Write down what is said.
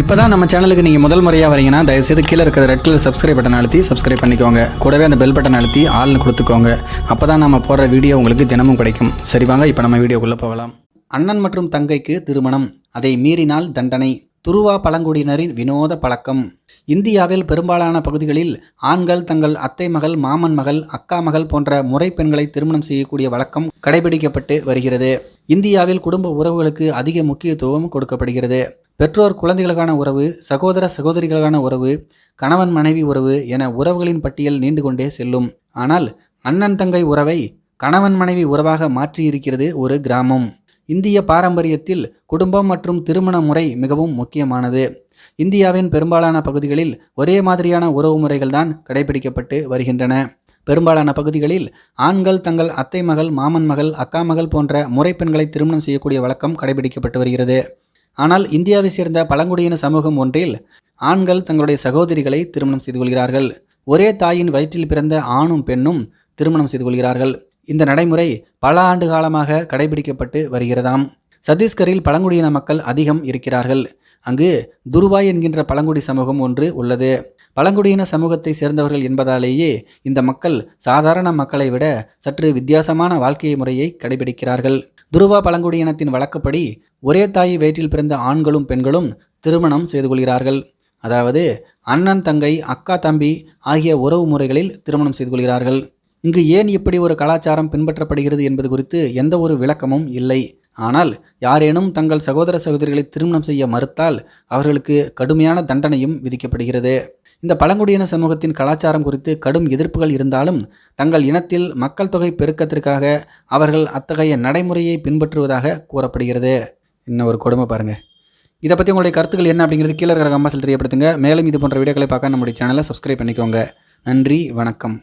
இப்போ தான் நம்ம சேனலுக்கு நீங்கள் முதல் முறையாக வரீங்கன்னா தயவுசெய்து கீழே இருக்கிற ரெட் கலர் சப்ஸ்கிரைப் பட்டன் அழுத்தி சப்ஸ்கிரைப் பண்ணிக்கோங்க. கூடவே அந்த பெல் பட்டன் அழுத்தி ஆள்னு கொடுத்துக்கோங்க. அப்போ தான் நம்ம போடுற வீடியோ உங்களுக்கு தினமும் கிடைக்கும். சரி வாங்க இப்போ நம்ம வீடியோக்குள்ளே போகலாம். அண்ணன் மற்றும் தங்கைக்கு திருமணம். அதை மீறினால் தண்டனை. துருவா பழங்குடியினரின் வினோத பழக்கம். இந்தியாவில் பெரும்பாலான பகுதிகளில் ஆண்கள் தங்கள் அத்தை மகள் மாமன் மகள் அக்கா மகள் போன்ற முறை பெண்களை திருமணம் செய்யக்கூடிய வழக்கம் கடைபிடிக்கப்பட்டு வருகிறது. இந்தியாவில் குடும்ப உறவுகளுக்கு அதிக முக்கியத்துவம் கொடுக்கப்படுகிறது. பெற்றோர் குழந்தைகளுக்கான உறவு சகோதர சகோதரிகளுக்கான உறவு கணவன் மனைவி உறவு என உறவுகளின் பட்டியல் நீண்டு கொண்டே செல்லும். ஆனால் அண்ணன் தங்கை உறவை கணவன் மனைவி உறவாக மாற்றியிருக்கிறது ஒரு கிராமம். இந்திய பாரம்பரியத்தில் குடும்பம் மற்றும் திருமண முறை மிகவும் முக்கியமானது. இந்தியாவின் பெரும்பாலான பகுதிகளில் ஒரே மாதிரியான உறவு முறைகள்தான் கடைபிடிக்கப்பட்டு வருகின்றன. பெரும்பாலான பகுதிகளில் ஆண்கள் தங்கள் அத்தை மகள் மாமன் மகள் அக்கா மகள் போன்ற முறை பெண்களை திருமணம் செய்யக்கூடிய வழக்கம் கடைபிடிக்கப்பட்டு வருகிறது. ஆனால் இந்தியாவை சேர்ந்த பழங்குடியின சமூகம் ஒன்றில் ஆண்கள் தங்களுடைய சகோதரிகளை திருமணம் செய்து கொள்கிறார்கள். ஒரே தாயின் வயிற்றில் பிறந்த ஆணும் பெண்ணும் திருமணம் செய்து கொள்கிறார்கள். இந்த நடைமுறை பல ஆண்டு காலமாக கடைபிடிக்கப்பட்டு வருகிறதாம். சத்தீஸ்கரில் பழங்குடியின மக்கள் அதிகம் இருக்கிறார்கள். அங்கு துருவாய் என்கின்ற பழங்குடி சமூகம் ஒன்று உள்ளது. பழங்குடியின சமூகத்தை சேர்ந்தவர்கள் என்பதாலேயே இந்த மக்கள் சாதாரண மக்களை விட சற்று வித்தியாசமான வாழ்க்கை முறையை கடைபிடிக்கிறார்கள். துருவா பழங்குடியினத்தின் வழக்கப்படி ஒரே தாய் வயிற்றில் பிறந்த ஆண்களும் பெண்களும் திருமணம் செய்து கொள்கிறார்கள். அதாவது அண்ணன் தங்கை அக்கா தம்பி ஆகிய உறவு முறைகளில் திருமணம் செய்து கொள்கிறார்கள். இங்கு ஏன் இப்படி ஒரு கலாச்சாரம் பின்பற்றப்படுகிறது என்பது குறித்து எந்த ஒரு விளக்கமும் இல்லை. ஆனால் யாரேனும் தங்கள் சகோதர சகோதரிகளை திருமணம் செய்ய மறுத்தால் அவர்களுக்கு கடுமையான தண்டனையும் விதிக்கப்படுகிறது. இந்த பழங்குடியின சமூகத்தின் கலாச்சாரம் குறித்து கடும் எதிர்ப்புகள் இருந்தாலும் தங்கள் இனத்தில் மக்கள் தொகை பெருக்கத்திற்காக அவர்கள் அத்தகைய நடைமுறையை பின்பற்றுவதாக கூறப்படுகிறது. இன்னும் ஒரு கொடுமை பாருங்கள் இதை பற்றி உங்களுடைய கருத்துக்கள் என்ன அப்படிங்கிறது கீழே இருக்கிற கம்மாசில் தெரியப்படுத்துங்க. மேலும் இது போன்ற வீடியோக்களை பார்க்க நம்முடைய சேனலை சப்ஸ்கிரைப் பண்ணிக்கோங்க. நன்றி வணக்கம்.